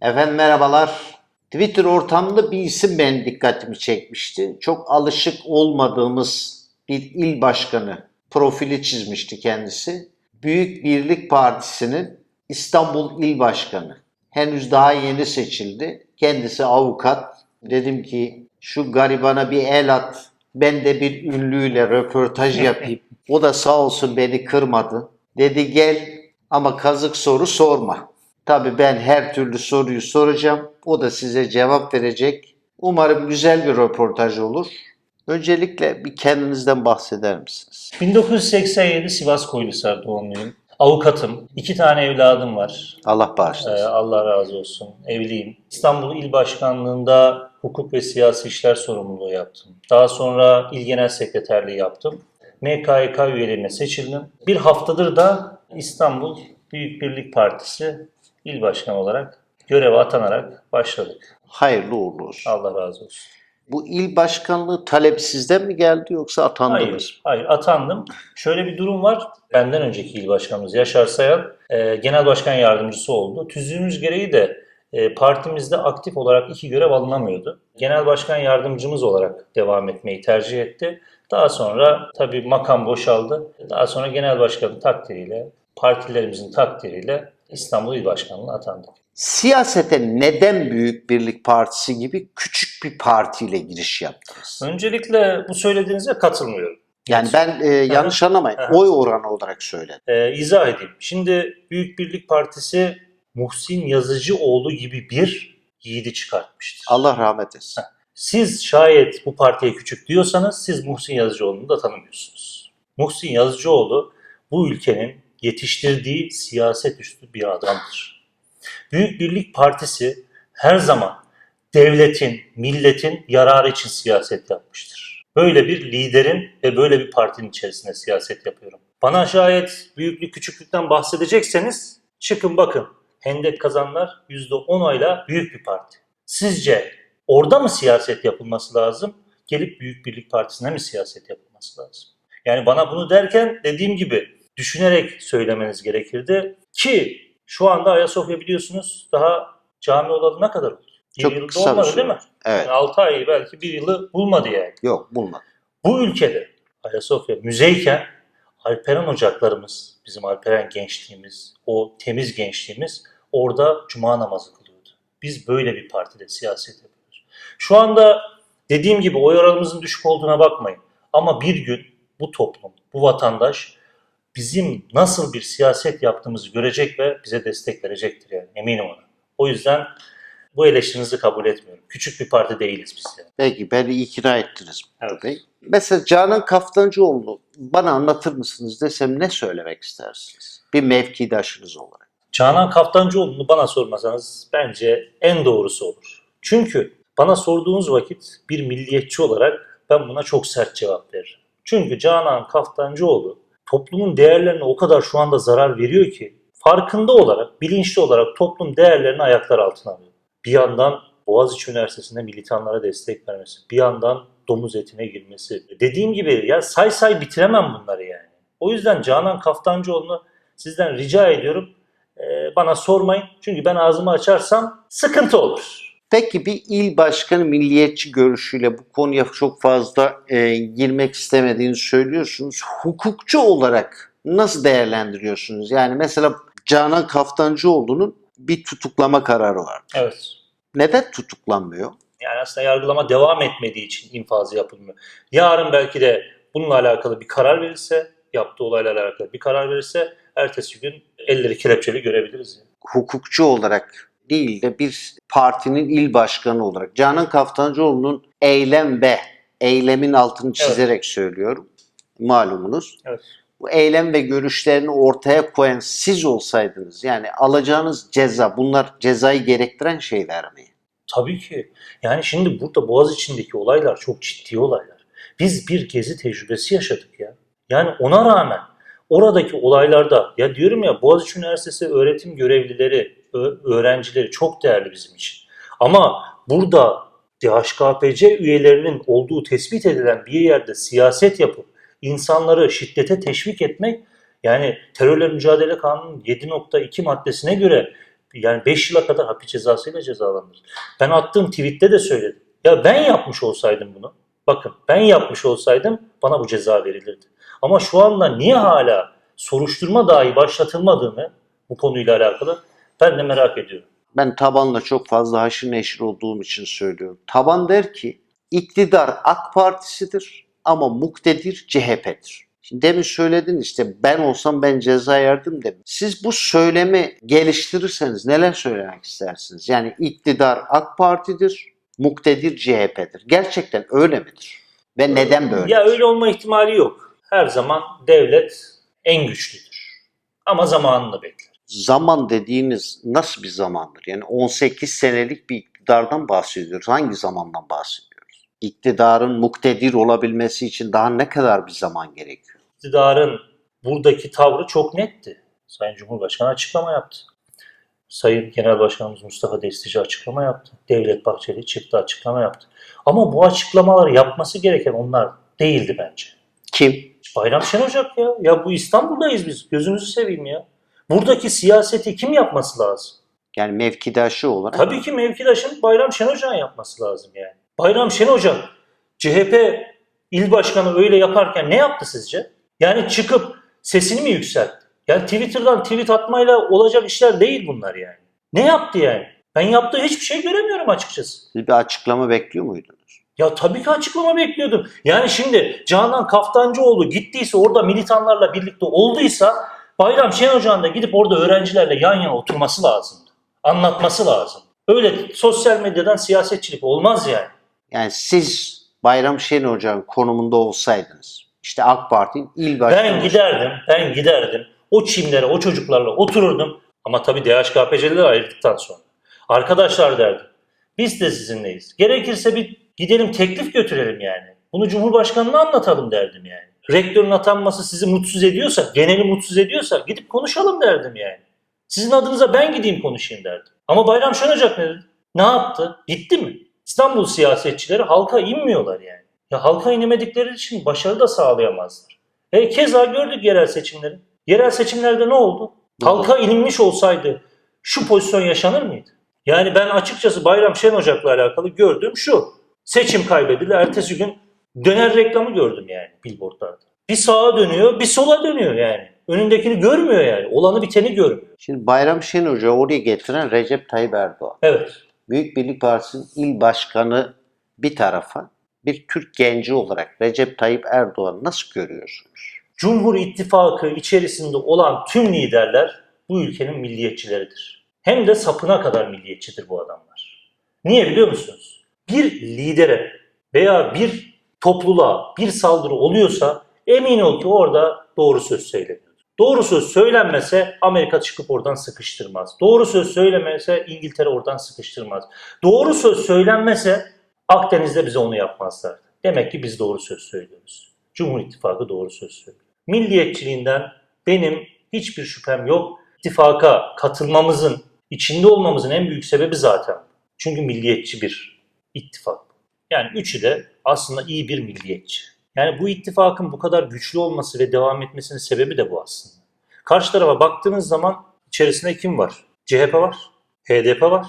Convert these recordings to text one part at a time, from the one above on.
Efendim merhabalar. Twitter ortamında bir isim benim dikkatimi çekmişti. Çok alışık olmadığımız bir il başkanı profili çizmişti kendisi. Büyük Birlik Partisi'nin İstanbul İl Başkanı. Henüz daha yeni seçildi. Kendisi avukat. Dedim ki şu garibana bir el at. Ben de bir ünlüyle röportaj yapayım. O da sağ olsun beni kırmadı. Dedi gel ama kazık soru sorma. Tabii ben her türlü soruyu soracağım. O da size cevap verecek. Umarım güzel bir röportaj olur. Öncelikle bir kendinizden bahseder misiniz? 1987 Sivas Koylisar doğumluyum. Avukatım. İki tane evladım var. Allah Ee, bağışlasın. Allah razı olsun. Evliyim. İstanbul İl Başkanlığı'nda hukuk ve siyasi işler sorumluluğu yaptım. Daha sonra İl Genel Sekreterliği yaptım. MKYK üyeliğine seçildim. Bir haftadır da İstanbul Büyük Birlik Partisi İl Başkanı olarak göreve atanarak başladık. Hayırlı uğurlu olsun. Allah razı olsun. Bu il başkanlığı talebi sizden mi geldi yoksa atandınız? Hayır, hayır atandım. Şöyle bir durum var. Benden önceki il başkanımız Yaşar Sayan e, genel başkan yardımcısı oldu. Tüzüğümüz gereği de e, partimizde aktif olarak iki görev alınamıyordu. Genel başkan yardımcımız olarak devam etmeyi tercih etti. Daha sonra tabii makam boşaldı. Daha sonra genel başkanın takdiriyle, partilerimizin takdiriyle İstanbul İl Başkanlığı'na atandık. Siyasete neden Büyük Birlik Partisi gibi küçük bir partiyle giriş yaptınız? Öncelikle bu söylediğinize katılmıyorum. Yani ben e, yanlış anlamayın. Oy oranı olarak söyledim. Ee, izah edeyim. Şimdi Büyük Birlik Partisi Muhsin Yazıcıoğlu gibi bir yiğidi çıkartmıştır. Allah rahmet etsin. Siz şayet bu partiye küçük diyorsanız siz Muhsin Yazıcıoğlu'nu da tanımıyorsunuz. Muhsin Yazıcıoğlu bu ülkenin yetiştirdiği siyaset üstü bir adamdır. Büyük Birlik Partisi her zaman devletin, milletin yararı için siyaset yapmıştır. Böyle bir liderin ve böyle bir partinin içerisinde siyaset yapıyorum. Bana şayet büyüklük küçüklükten bahsedecekseniz çıkın bakın. Hendek kazanlar %10 oyla büyük bir parti. Sizce orada mı siyaset yapılması lazım? Gelip Büyük Birlik Partisi'ne mi siyaset yapılması lazım? Yani bana bunu derken dediğim gibi düşünerek söylemeniz gerekirdi. Ki şu anda Ayasofya biliyorsunuz daha cami olalı ne kadar oldu? Bir Çok yılda kısa olmadı değil mi? Evet. Yani 6 ay belki bir yılı bulmadı yani. Yok bulmadım. Bu ülkede Ayasofya müzeyken Alperen ocaklarımız, bizim Alperen gençliğimiz, o temiz gençliğimiz orada cuma namazı kılıyordu. Biz böyle bir partide siyaset yapıyoruz. Şu anda dediğim gibi oy oranımızın düşük olduğuna bakmayın. Ama bir gün bu toplum, bu vatandaş bizim nasıl bir siyaset yaptığımızı görecek ve bize destek verecektir yani eminim ona. O yüzden bu eleştirinizi kabul etmiyorum. Küçük bir parti değiliz biz yani. Peki beni ikna ettiniz. Evet. Bey. Mesela Canan Kaftancıoğlu bana anlatır mısınız desem ne söylemek istersiniz? Bir mevkidaşınız olarak. Canan Kaftancıoğlu'nu bana sormasanız bence en doğrusu olur. Çünkü bana sorduğunuz vakit bir milliyetçi olarak ben buna çok sert cevap veririm. Çünkü Canan Kaftancıoğlu toplumun değerlerine o kadar şu anda zarar veriyor ki farkında olarak, bilinçli olarak toplum değerlerini ayaklar altına alıyor. Bir yandan Boğaziçi Üniversitesi'nde militanlara destek vermesi, bir yandan domuz etine girmesi. Dediğim gibi ya say say bitiremem bunları yani. O yüzden Canan Kaftancıoğlu'nu sizden rica ediyorum ee, bana sormayın. Çünkü ben ağzımı açarsam sıkıntı olur. Peki bir il başkanı milliyetçi görüşüyle bu konuya çok fazla e, girmek istemediğini söylüyorsunuz. Hukukçu olarak nasıl değerlendiriyorsunuz? Yani mesela Canan Kaftancıoğlu'nun bir tutuklama kararı var. Evet. Neden tutuklanmıyor? Yani aslında yargılama devam etmediği için infazı yapılmıyor. Yarın belki de bununla alakalı bir karar verirse, yaptığı olayla alakalı bir karar verirse ertesi gün elleri kelepçeli görebiliriz. Yani. hukukçu olarak değil de bir partinin il başkanı olarak Canan Kaftancıoğlu'nun eylem ve eylemin altını çizerek söylüyorum. Malumunuz. Evet. Bu eylem ve görüşlerini ortaya koyan siz olsaydınız yani alacağınız ceza bunlar cezayı gerektiren şeyler mi? Tabii ki. Yani şimdi burada Boğaz içindeki olaylar çok ciddi olaylar. Biz bir gezi tecrübesi yaşadık ya. Yani ona rağmen oradaki olaylarda ya diyorum ya Boğaziçi Üniversitesi öğretim görevlileri, öğrencileri çok değerli bizim için. Ama burada DHKPC üyelerinin olduğu tespit edilen bir yerde siyaset yapıp insanları şiddete teşvik etmek yani terörle mücadele kanunun 7.2 maddesine göre yani 5 yıla kadar hapis cezasıyla cezalandırır. Ben attığım tweette de söyledim. Ya ben yapmış olsaydım bunu, bakın ben yapmış olsaydım bana bu ceza verilirdi. Ama şu anda niye hala soruşturma dahi başlatılmadığını bu konuyla alakalı ben de merak ediyorum. Ben tabanla çok fazla haşır neşir olduğum için söylüyorum. Taban der ki iktidar AK Partisi'dir ama muktedir CHP'dir. Şimdi demin söyledin işte ben olsam ben ceza yerdim de. Siz bu söylemi geliştirirseniz neler söylemek istersiniz? Yani iktidar AK Parti'dir, muktedir CHP'dir. Gerçekten öyle midir? Ve neden böyle? Ya öyle olma ihtimali yok. Her zaman devlet en güçlüdür. Ama zamanını bekler. Zaman dediğiniz nasıl bir zamandır? Yani 18 senelik bir iktidardan bahsediyoruz. Hangi zamandan bahsediyoruz? İktidarın muktedir olabilmesi için daha ne kadar bir zaman gerekiyor? iktidarın buradaki tavrı çok netti. Sayın Cumhurbaşkanı açıklama yaptı. Sayın Genel Başkanımız Mustafa Destici açıklama yaptı. Devlet Bahçeli çıktı açıklama yaptı. Ama bu açıklamaları yapması gereken onlar değildi bence. Kim? Bayram Şenocak ya. Ya bu İstanbul'dayız biz. Gözünüzü seveyim ya. Buradaki siyaseti kim yapması lazım? Yani mevkidaşı olarak Tabii ki mevkidaşın Bayram Şenocak'ın yapması lazım yani. Bayram Şenocak CHP il başkanı öyle yaparken ne yaptı sizce? Yani çıkıp sesini mi yükseltti? Yani Twitter'dan tweet atmayla olacak işler değil bunlar yani. Ne yaptı yani? Ben yaptığı hiçbir şey göremiyorum açıkçası. siz bir açıklama bekliyor muydunuz? Ya tabii ki açıklama bekliyordum. Yani şimdi Canan Kaftancıoğlu gittiyse orada militanlarla birlikte olduysa Bayram Şenocak'ın da gidip orada öğrencilerle yan yana oturması lazımdı. Anlatması lazım. Öyle sosyal medyadan siyasetçilik olmaz yani. Yani siz Bayram Şen Hoca'nın konumunda olsaydınız, işte AK Parti'nin il başkanı Ben giderdim, ben giderdim. O çimlere, o çocuklarla otururdum. Ama tabii DHKPC'liler ayrıldıktan sonra. Arkadaşlar derdim. Biz de sizinleyiz. Gerekirse bir gidelim teklif götürelim yani. Bunu Cumhurbaşkanı'na anlatalım derdim yani. Rektörün atanması sizi mutsuz ediyorsa, geneli mutsuz ediyorsa gidip konuşalım derdim yani. Sizin adınıza ben gideyim konuşayım derdim. Ama Bayram Şenocak ne dedi? Ne yaptı? Gitti mi? İstanbul siyasetçileri halka inmiyorlar yani. Ya halka inemedikleri için başarı da sağlayamazlar. E keza gördük yerel seçimleri. Yerel seçimlerde ne oldu? Halka inilmiş olsaydı şu pozisyon yaşanır mıydı? Yani ben açıkçası Bayram Şenocak'la alakalı gördüğüm şu. Seçim kaybedildi. Ertesi gün döner reklamı gördüm yani billboardlarda. Bir sağa dönüyor, bir sola dönüyor yani. Önündekini görmüyor yani. Olanı biteni görmüyor. Şimdi Bayram Şen Hoca'yı oraya getiren Recep Tayyip Erdoğan. Evet. Büyük Birlik Partisi'nin il başkanı bir tarafa, bir Türk genci olarak Recep Tayyip Erdoğan'ı nasıl görüyorsunuz? Cumhur İttifakı içerisinde olan tüm liderler bu ülkenin milliyetçileridir. Hem de sapına kadar milliyetçidir bu adamlar. Niye biliyor musunuz? Bir lidere veya bir topluluğa bir saldırı oluyorsa emin ol ki orada doğru söz söyleniyor. Doğru söz söylenmese Amerika çıkıp oradan sıkıştırmaz. Doğru söz söylemese İngiltere oradan sıkıştırmaz. Doğru söz söylenmese Akdeniz'de bize onu yapmazlar. Demek ki biz doğru söz söylüyoruz. Cumhur İttifakı doğru söz söylüyor. Milliyetçiliğinden benim hiçbir şüphem yok. İttifaka katılmamızın, içinde olmamızın en büyük sebebi zaten. Çünkü milliyetçi bir ittifak. Yani üçü de aslında iyi bir milliyetçi. Yani bu ittifakın bu kadar güçlü olması ve devam etmesinin sebebi de bu aslında. Karşı tarafa baktığınız zaman içerisinde kim var? CHP var, HDP var,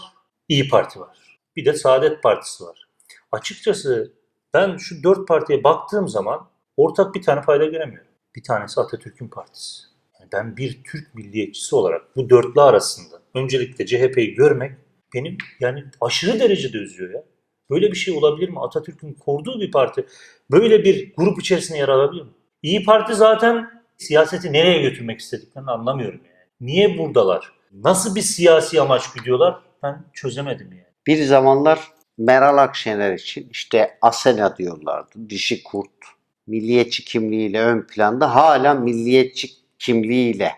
İyi Parti var. Bir de Saadet Partisi var. Açıkçası ben şu dört partiye baktığım zaman ortak bir tane fayda göremiyorum. Bir tanesi Atatürk'ün partisi. Yani ben bir Türk milliyetçisi olarak bu dörtlü arasında öncelikle CHP'yi görmek benim yani aşırı derecede üzüyor ya. Böyle bir şey olabilir mi? Atatürk'ün kurduğu bir parti böyle bir grup içerisinde yer alabilir mi? İyi Parti zaten siyaseti nereye götürmek istediklerini anlamıyorum yani. Niye buradalar? Nasıl bir siyasi amaç güdüyorlar? Ben çözemedim yani. Bir zamanlar Meral Akşener için işte Asena diyorlardı, dişi kurt. Milliyetçi kimliğiyle ön planda hala milliyetçi kimliğiyle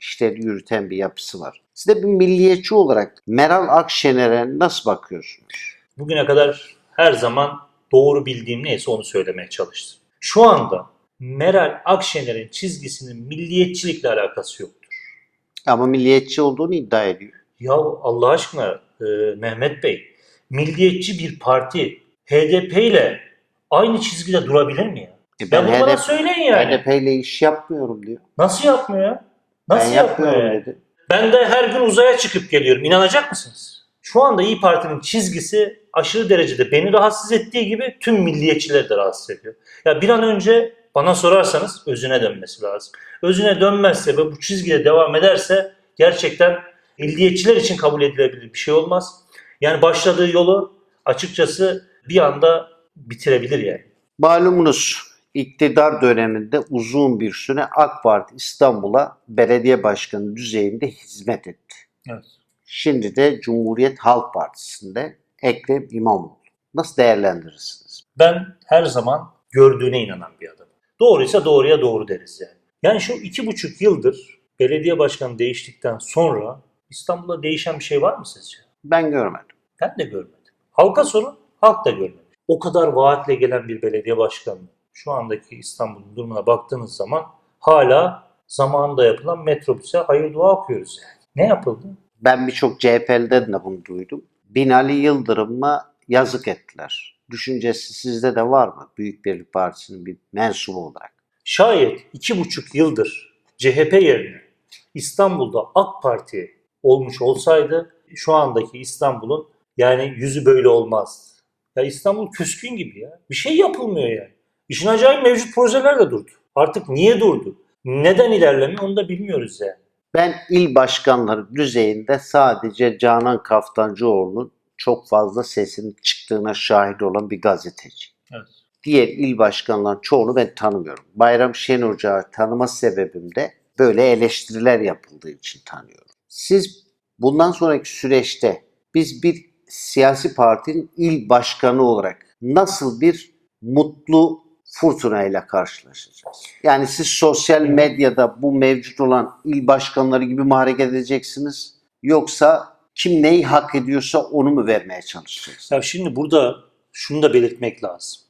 işleri yürüten bir yapısı var. Siz de bir milliyetçi olarak Meral Akşener'e nasıl bakıyorsunuz? Bugüne kadar her zaman doğru bildiğim neyse onu söylemeye çalıştım. Şu anda Meral Akşener'in çizgisinin milliyetçilikle alakası yoktur. Ama milliyetçi olduğunu iddia ediyor. Ya Allah aşkına e, Mehmet Bey, milliyetçi bir parti HDP ile aynı çizgide durabilir mi ya? E Ben ben bana HDP, söyleyin yani. HDP ile iş yapmıyorum diyor. Nasıl yapmıyor ya? Nasıl ben yapmıyor yani? dedi. Ben de her gün uzaya çıkıp geliyorum. İnanacak mısınız? Şu anda İyi Parti'nin çizgisi aşırı derecede beni rahatsız ettiği gibi tüm milliyetçileri de rahatsız ediyor. Ya bir an önce bana sorarsanız özüne dönmesi lazım. Özüne dönmezse ve bu çizgide devam ederse gerçekten milliyetçiler için kabul edilebilir bir şey olmaz. Yani başladığı yolu açıkçası bir anda bitirebilir yani. Malumunuz iktidar döneminde uzun bir süre AK Parti İstanbul'a belediye başkanı düzeyinde hizmet etti. Evet. Şimdi de Cumhuriyet Halk Partisi'nde Ekrem İmamoğlu. Nasıl değerlendirirsiniz? Ben her zaman gördüğüne inanan bir adamım. Doğruysa doğruya doğru deriz yani. Yani şu iki buçuk yıldır belediye başkanı değiştikten sonra İstanbul'da değişen bir şey var mı sizce? Ben görmedim. Ben de görmedim. Halka sorun, halk da görmedi. O kadar vaatle gelen bir belediye başkanı şu andaki İstanbul'un durumuna baktığınız zaman hala zamanında yapılan metrobüse hayır dua okuyoruz yani. Ne yapıldı? Ben birçok CHP'liden de bunu duydum. Binali Yıldırım'a yazık ettiler. Düşüncesi sizde de var mı? Büyük Birlik Partisi'nin bir mensubu olarak. Şayet iki buçuk yıldır CHP yerine İstanbul'da AK Parti olmuş olsaydı şu andaki İstanbul'un yani yüzü böyle olmaz. Ya İstanbul küskün gibi ya. Bir şey yapılmıyor yani. İşin acayip mevcut projeler de durdu. Artık niye durdu? Neden ilerlemiyor onu da bilmiyoruz yani. Ben il başkanları düzeyinde sadece Canan Kaftancıoğlu'nun çok fazla sesinin çıktığına şahit olan bir gazeteci. Evet. Diğer il başkanlarının çoğunu ben tanımıyorum. Bayram Şenoca'yı tanıma sebebim de böyle eleştiriler yapıldığı için tanıyorum. Siz bundan sonraki süreçte biz bir siyasi partinin il başkanı olarak nasıl bir mutlu fırtınayla karşılaşacağız? Yani siz sosyal medyada bu mevcut olan il başkanları gibi mi hareket edeceksiniz? Yoksa kim neyi hak ediyorsa onu mu vermeye çalışacaksınız? Ya şimdi burada şunu da belirtmek lazım.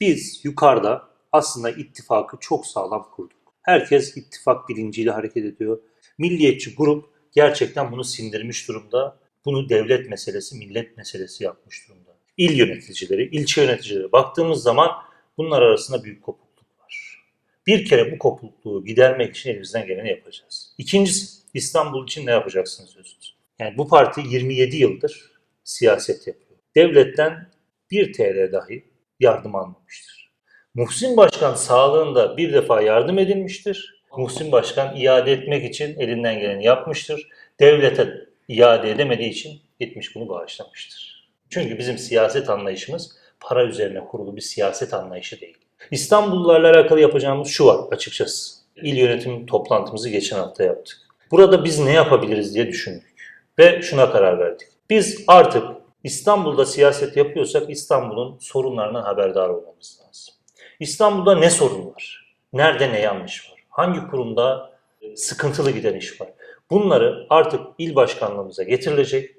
Biz yukarıda aslında ittifakı çok sağlam kurduk. Herkes ittifak bilinciyle hareket ediyor. Milliyetçi grup gerçekten bunu sindirmiş durumda. Bunu devlet meselesi, millet meselesi yapmış durumda. İl yöneticileri, ilçe yöneticileri baktığımız zaman bunlar arasında büyük kopukluk var. Bir kere bu kopukluğu gidermek için elimizden geleni yapacağız. İkincisi İstanbul için ne yapacaksınız diyorsunuz. Yani bu parti 27 yıldır siyaset yapıyor. Devletten 1 TL dahi yardım almamıştır. Muhsin Başkan sağlığında bir defa yardım edilmiştir. Muhsin Başkan iade etmek için elinden geleni yapmıştır. Devlete iade edemediği için gitmiş bunu bağışlamıştır. Çünkü bizim siyaset anlayışımız para üzerine kurulu bir siyaset anlayışı değil. İstanbullularla alakalı yapacağımız şu var açıkçası. İl yönetim toplantımızı geçen hafta yaptık. Burada biz ne yapabiliriz diye düşündük ve şuna karar verdik. Biz artık İstanbul'da siyaset yapıyorsak İstanbul'un sorunlarından haberdar olmamız lazım. İstanbul'da ne sorun var? Nerede ne yanlış var? Hangi kurumda sıkıntılı giden iş var? Bunları artık il başkanlığımıza getirilecek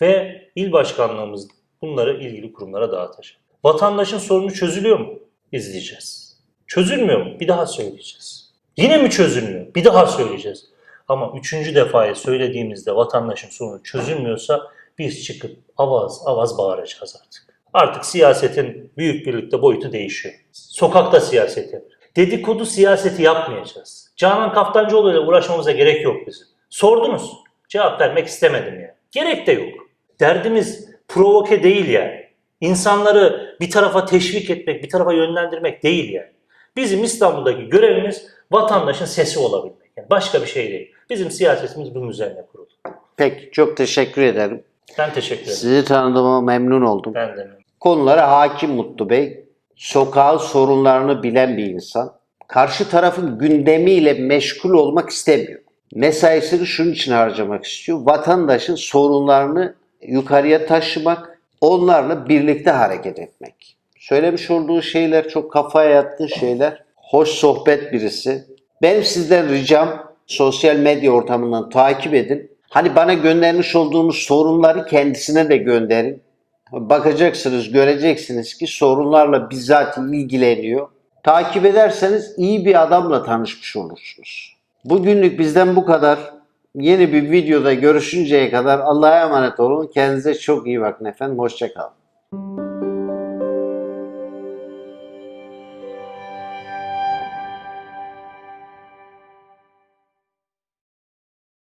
ve il başkanlığımız bunları ilgili kurumlara dağıtacak. Vatandaşın sorunu çözülüyor mu? İzleyeceğiz. Çözülmüyor mu? Bir daha söyleyeceğiz. Yine mi çözülmüyor? Bir daha söyleyeceğiz. Ama üçüncü defaya söylediğimizde vatandaşın sorunu çözülmüyorsa biz çıkıp avaz avaz bağıracağız artık. Artık siyasetin büyük birlikte boyutu değişiyor. Sokakta siyaset yapıyoruz. Dedikodu siyaseti yapmayacağız. Canan Kaftancıoğlu ile uğraşmamıza gerek yok bizim. Sordunuz. Cevap vermek istemedim ya. Gerek de yok. Derdimiz provoke değil yani. İnsanları bir tarafa teşvik etmek, bir tarafa yönlendirmek değil yani. Bizim İstanbul'daki görevimiz vatandaşın sesi olabilmek. Yani başka bir şey değil. Bizim siyasetimiz bunun üzerine kurulu. Peki çok teşekkür ederim. Ben teşekkür ederim. Sizi tanıdığıma memnun oldum. Ben de. Konulara hakim Mutlu Bey. Sokağın sorunlarını bilen bir insan. Karşı tarafın gündemiyle meşgul olmak istemiyor. Mesaisini şunun için harcamak istiyor. Vatandaşın sorunlarını yukarıya taşımak, onlarla birlikte hareket etmek. Söylemiş olduğu şeyler çok kafaya yattığı şeyler. Hoş sohbet birisi. Benim sizden ricam sosyal medya ortamından takip edin. Hani bana göndermiş olduğunuz sorunları kendisine de gönderin. Bakacaksınız, göreceksiniz ki sorunlarla bizzat ilgileniyor. Takip ederseniz iyi bir adamla tanışmış olursunuz. Bugünlük bizden bu kadar. Yeni bir videoda görüşünceye kadar Allah'a emanet olun. Kendinize çok iyi bakın efendim. Hoşçakalın.